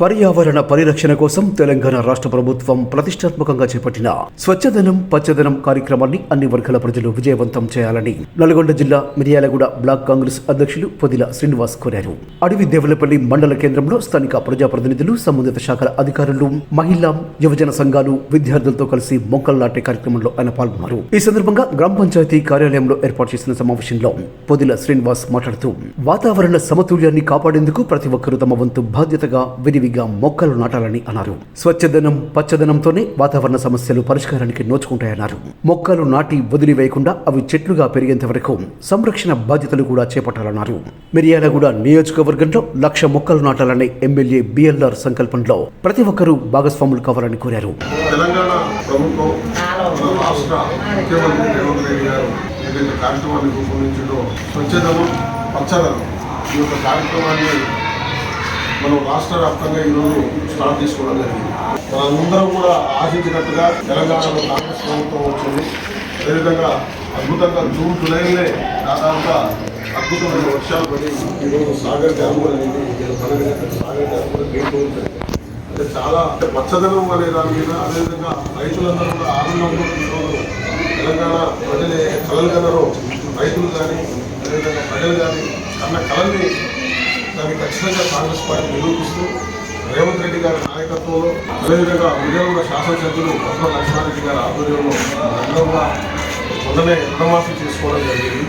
పర్యావరణ పరిరక్షణ కోసం తెలంగాణ రాష్ట్ర ప్రభుత్వం ప్రతిష్టాత్మకంగా చేపట్టిన స్వచ్ఛదనం పచ్చదనం కార్యక్రమాన్ని అన్ని వర్గాల ప్రజలు విజయవంతం చేయాలని నల్గొండ జిల్లా మిర్యాలగూడ బ్లాక్ కాంగ్రెస్ అధ్యక్షులు పొదిల శ్రీనివాస్ కోరారు. అడవి దేవులపల్లి మండల కేంద్రంలో స్థానిక ప్రజాప్రతినిధులు సంబంధిత శాఖల అధికారులు మహిళా యువజన సంఘాలు విద్యార్థులతో కలిసి మొక్కలు నాటే కార్యక్రమంలో ఆయన పాల్గొన్నారు. ఈ సందర్భంగా గ్రామ పంచాయతీ కార్యాలయంలో ఏర్పాటు చేసిన సమావేశంలో పొదిల శ్రీనివాస్ మాట్లాడుతూ వాతావరణ సమతుల్యాన్ని కాపాడేందుకు ప్రతి ఒక్కరూ తమ వంతు బాధ్యతగా విరివిగా మొక్కలు నాటాలని అన్నారు. స్వచ్ఛదనం పచ్చదనంతోనే వాతావరణ సమస్యలు పరిష్కారానికి నోచుకుంటాయన్నారు. మొక్కలు నాటి వదిలివేయకుండా అవి చెట్లుగా పెరిగేంత వరకు సంరక్షణ బాధ్యతలు కూడా చేపట్టాలన్నారు. మిర్యాలగూడ నియోజకవర్గంలో లక్ష మొక్కలు నాటాలనే ఎమ్మెల్యే బిఎల్ఆర్ సంకల్పంలో ప్రతి ఒక్కరూ భాగస్వాములు కావాలని కోరారు. తెలంగాణ ప్రభుత్వం రాష్ట్ర ముఖ్యమంత్రి రేవంత్ రెడ్డి గారు ఏదైతే కార్యక్రమాన్ని రూపొందించిందో స్వచ్ఛతను పచ్చదనం ఈ యొక్క కార్యక్రమాన్ని మనం రాష్ట్ర వ్యాప్తంగా ఈరోజు స్టార్ట్ చేసుకోవడం జరిగింది. మనందరం కూడా ఆశించినట్టుగా తెలంగాణలో కాంగ్రెస్ ప్రభుత్వం వచ్చింది. అదేవిధంగా అద్భుతంగా జూన్ జూలైలోనే దాదాపుగా అద్భుతమైన వర్షాలు పడి ఈరోజు సాగర్ డ్యామ్ కూడా నిండి సాగర్ డ్యామ్ కూడా గేట్ ఓపెన్ అంటే చాలా పచ్చదనం అనే దాని మీద అదేవిధంగా రైతులందరూ కూడా ఆనందంతో ఈరోజు తెలంగాణ ప్రజలే ఏ కళలు కలరో రైతులు కానీ అదేవిధంగా ప్రజలు కానీ కన్న కళల్ని దాన్ని ఖచ్చితంగా కాంగ్రెస్ పార్టీ నిరూపిస్తూ రేవంత్ రెడ్డి గారి నాయకత్వంలో అదేవిధంగా విజయవాడ శాసనసభ్యులు పద్మ లక్ష్మారెడ్డి గారి ఆధ్వర్యంలో రంగంగా కూడా మొన్ననే రుణమాఫీ చేసుకోవడం జరిగింది.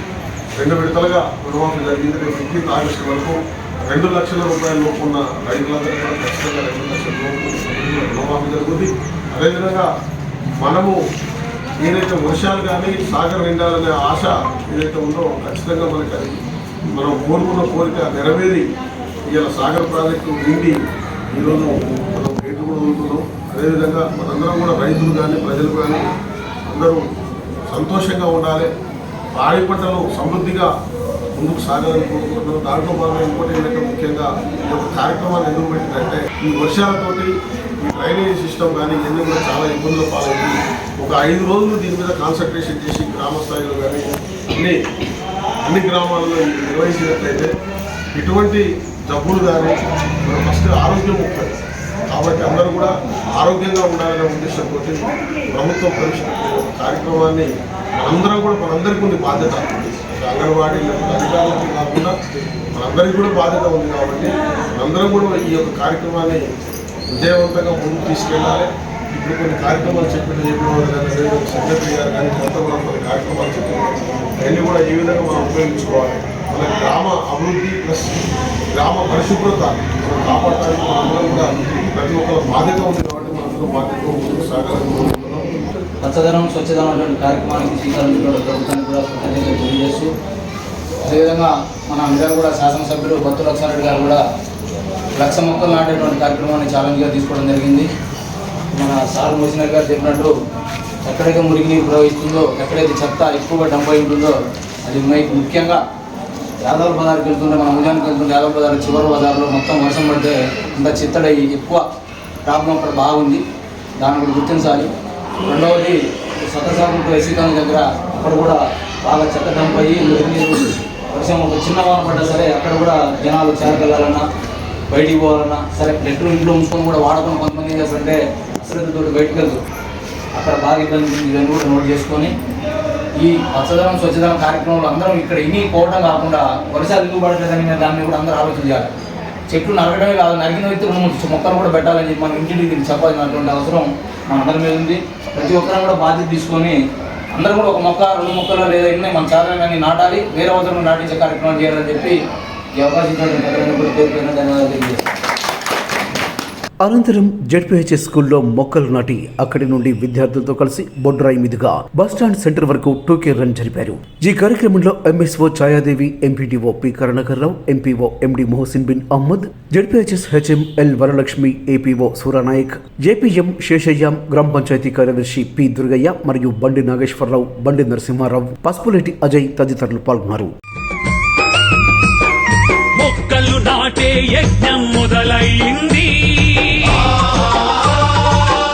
రెండు విడతలుగా రుణమాఫీ జరిగింది. రేపు ఫిఫ్టీన్త్ ఆగస్టు వరకు రెండు లక్షల రూపాయల లోపు ఉన్న రైతులందరూ కూడా ఖచ్చితంగా రెండు లక్షల లోపు రుణమాఫీ జరుగుతుంది. అదేవిధంగా మనము ఏదైతే వర్షాలు కానీ సాగర్ నిండాలనే ఆశ ఏదైతే ఉందో ఖచ్చితంగా మనకు అది మనం కోరుకున్న కోరిక నెరవేరి ఇవాళ సాగర్ ప్రాజెక్టు నిండి ఈరోజు మనం గేట్లు కూడా ఉంటున్నాం అదేవిధంగా మనందరం కూడా రైతులు కానీ ప్రజలు కానీ అందరూ సంతోషంగా ఉండాలి. పాడి పంటలు సమృద్ధిగా ముందుకు సాగాలని కోరుకుంటున్నాం. దాంట్లో మనం ఇంకోటి ఏంటంటే ముఖ్యంగా ఈ యొక్క కార్యక్రమాన్ని ఎందుకు పెట్టిందంటే ఈ వర్షాలతోటి ఈ డ్రైనేజ్ సిస్టమ్ కానీ ఇవన్నీ కూడా చాలా ఇబ్బందులు పాలైంది ఒక ఐదు రోజులు దీని మీద కాన్సన్ట్రేషన్ చేసి గ్రామ స్థాయిలో కానీ అన్ని అన్ని గ్రామాల్లో నిర్వహించినట్లయితే ఎటువంటి జబ్బులు కానీ మనం ఫస్ట్ ఆరోగ్యం ముఖ్యం కాబట్టి అందరూ కూడా ఆరోగ్యంగా ఉండాలనే ఉద్దేశంతో ప్రభుత్వం ప్రవేశపెట్టిన కార్యక్రమాన్ని మనందరం కూడా మనందరికీ ఉంది బాధ్యత. అంగన్వాడీ లేకపోతే అధికారులకి కాకుండా మనందరికీ కూడా బాధ్యత ఉంది కాబట్టి మనందరం కూడా ఈ యొక్క కార్యక్రమాన్ని విజయవంతంగా ముందుకు తీసుకెళ్ళాలి. ఇప్పుడు కొన్ని కార్యక్రమాలు చెప్పిన చెప్పిన వాళ్ళు సెక్రటరీ గారు కానీ కొంత కొన్ని కార్యక్రమాలు చెప్పిన అవన్నీ కూడా ఏ విధంగా మనం ఉపయోగించుకోవాలి. మన గ్రామ అభివృద్ధి ప్లస్ గ్రామ పరిశుభ్రత మనం కాపాడటానికి మనందరం కూడా ప్రతి ఒక్కరు బాధ్యత ఉంది కాబట్టి మనందరం బాధ్యతగా ముందుకు సాగాలని పచ్చదనం స్వచ్ఛదనం అటువంటి కార్యక్రమానికి శ్రీకారం ప్రభుత్వానికి కూడా కృతజ్ఞతలు తెలియజేస్తూ అదేవిధంగా మన అందరూ కూడా శాసనసభ్యులు బత్తు లక్ష్మారెడ్డి గారు కూడా లక్ష మొక్కలు నాటేటువంటి కార్యక్రమాన్ని ఛాలెంజ్గా తీసుకోవడం జరిగింది. మన సార్ మోసినర్ గారు చెప్పినట్టు ఎక్కడైతే మురికి నీరు ప్రవహిస్తుందో ఎక్కడైతే చెత్త ఎక్కువగా డంప్ అయి ఉంటుందో అది మై- ముఖ్యంగా యాదవ్ బజార్కి వెళ్తుంటే మన ఉదయానికి వెళ్తుంటే యాదవ బజార్ చివరి బజార్లో మొత్తం వర్షం పడితే అంత చిత్తడై ఎక్కువ ప్రాబ్లం అక్కడ బాగుంది. దాన్ని కూడా గుర్తించాలి. రెండవది సతసాగుంటూ ఎసికాని దగ్గర అక్కడ కూడా బాగా చెత్త డంప్ అయ్యి మురికి నీరు వర్షం ఒక చిన్న వాన పడ్డా సరే అక్కడ కూడా జనాలు చేరగలరన్నా బయటికి పోవాలన్నా సరే లెటర్ ఇంట్లో ఉంచుకొని కూడా వాడకుండా కొంతమంది ఏం చేస్తారంటే అశ్రద్ధతో బయటకు వెళ్తారు అక్కడ బాగా ఇబ్బంది ఇదని కూడా నోట్ చేసుకొని ఈ పచ్చదనం స్వచ్ఛదనం కార్యక్రమంలో అందరం ఇక్కడ ఇన్ని పోవడం కాకుండా వర్షాలు ఎందుకు పడట్లేదని దాన్ని కూడా అందరూ ఆలోచన చేయాలి. చెట్లు నరకడమే కాదు నరికిన వ్యక్తి రెండు మూడు మొక్కలు కూడా పెట్టాలని చెప్పి మన ఇంటికి దీన్ని చెప్పాల్సినటువంటి అవసరం మన అందరి మీద ఉంది. ప్రతి ఒక్కరం కూడా బాధ్యత తీసుకొని అందరం కూడా ఒక మొక్క రెండు మొక్కలు లేదా ఎన్ని మన చాలని నాటాలి. వేరే అవసరం నాటించే కార్యక్రమం చేయాలని చెప్పి ఈ అవకాశం ఇచ్చినటువంటి ధన్యవాదాలు తెలియజేస్తాను అనంతరం జెడ్పీహెచ్ఎస్ స్కూల్లో మొక్కలు నాటి అక్కడి నుండి విద్యార్థులతో కలిసి బొడ్రాయి మీదుగా బస్టాండ్ సెంటర్ వరకు టూకే రన్ జరిపారు. ఈ కార్యక్రమంలో MSO Chayadevi MPDO P Karunakar Rao MPO MD Mohsin Bin Ahmed ZPHS HM L Varalakshmi APO Suranayak JPM Seshaiah గ్రామ పంచాయతీ కార్యదర్శి పి దుర్గయ్య మరియు బండి నాగేశ్వరరావు బండి నరసింహారావు పసుపులేటి అజయ్ తదితరులు పాల్గొన్నారు. మొక్కలు నాటే యజ్ఞం మొదలైంది.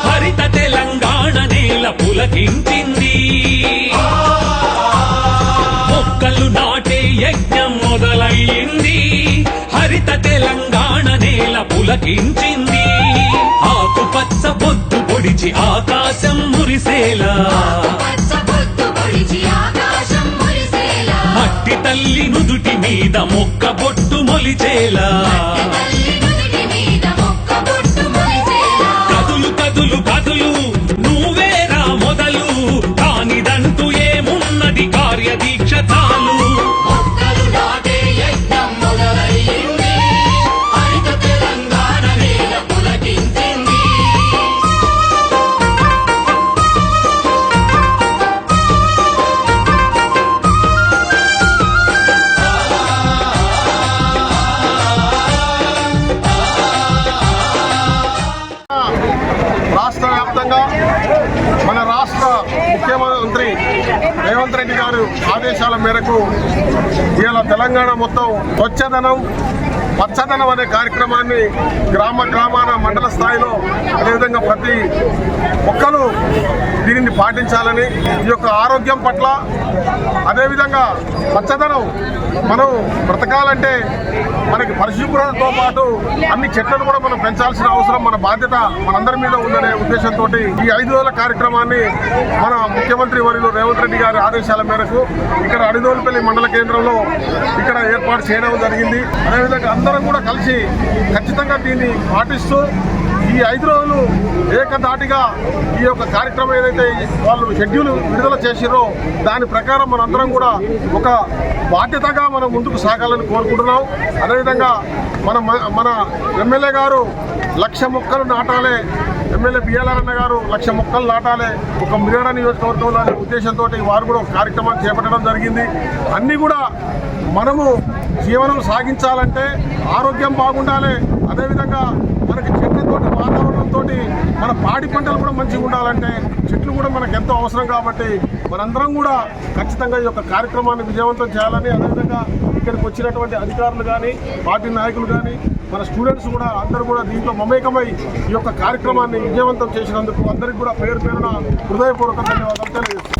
హరిత తెలంగాణ నేల పులకించింది. మొక్కలు నాటే యజ్ఞం మొదలయ్యింది. హరిత తెలంగాణ నేల పులకించింది. ఆకుపచ్చ బొద్దు పొడిచి ఆకాశం మురిసేలా. మట్టి తల్లి నుదుటి మీద మొక్క బొట్టు మొలిచేలా. రెడ్డి గారు ఆదేశాల మేరకు ఇవాళ తెలంగాణ మొత్తం స్వచ్ఛదనం పచ్చదనం అనే కార్యక్రమాన్ని గ్రామ గ్రామాన మండల స్థాయిలో అదేవిధంగా ప్రతి ఒక్కరు దీనిని పాటించాలని ఈ యొక్క ఆరోగ్యం పట్ల అదేవిధంగా పచ్చదనం మనం బ్రతకాలంటే మనకి పరిశుభ్రతతో పాటు అన్ని చెట్లను కూడా మనం పెంచాల్సిన అవసరం మన బాధ్యత మనందరి మీద ఉందనే ఉద్దేశంతో ఈ ఐదు రోజుల కార్యక్రమాన్ని మన ముఖ్యమంత్రి వర్యులు రేవంత్ రెడ్డి గారి ఆదేశాల మేరకు ఇక్కడ అడిదోలపల్లి మండల కేంద్రంలో ఇక్కడ ఏర్పాటు చేయడం జరిగింది. అదేవిధంగా అందరం కూడా కలిసి ఖచ్చితంగా దీన్ని పాటిస్తూ ఈ ఐదు రోజులు ఏకధాటిగా ఈ యొక్క కార్యక్రమం ఏదైతే వాళ్ళు షెడ్యూల్ విడుదల చేసిరో దాని ప్రకారం మనందరం కూడా ఒక బాధ్యతగా మనం ముందుకు సాగాలని కోరుకుంటున్నాం. అదేవిధంగా మన మన ఎమ్మెల్యే గారు లక్ష మొక్కలు నాటాలే. ఎమ్మెల్యే బిఎల్ఆర్ గారు లక్ష మొక్కలు నాటాలే. ఒక మిగడ నియోజకవర్గంలో ఉద్దేశంతో వారు కూడా ఒక కార్యక్రమాన్ని చేపట్టడం జరిగింది. అన్నీ కూడా మనము జీవనం సాగించాలంటే ఆరోగ్యం బాగుండాలి. అదేవిధంగా మనకి చెట్లతో వాతావరణంతో మన పాడి పంటలు కూడా మంచిగా ఉండాలంటే చెట్లు కూడా మనకు ఎంతో అవసరం కాబట్టి మనందరం కూడా ఖచ్చితంగా ఈ యొక్క కార్యక్రమాన్ని విజయవంతం చేయాలని అదేవిధంగా ఇక్కడికి వచ్చినటువంటి అధికారులు కానీ పార్టీ నాయకులు కానీ మన స్టూడెంట్స్ కూడా అందరూ కూడా దీంట్లో మమేకమై ఈ యొక్క కార్యక్రమాన్ని విజయవంతం చేసినందుకు అందరికీ కూడా పేరు పేరున హృదయపూర్వక ధన్యవాదాలు తెలియజేస్తున్నాను.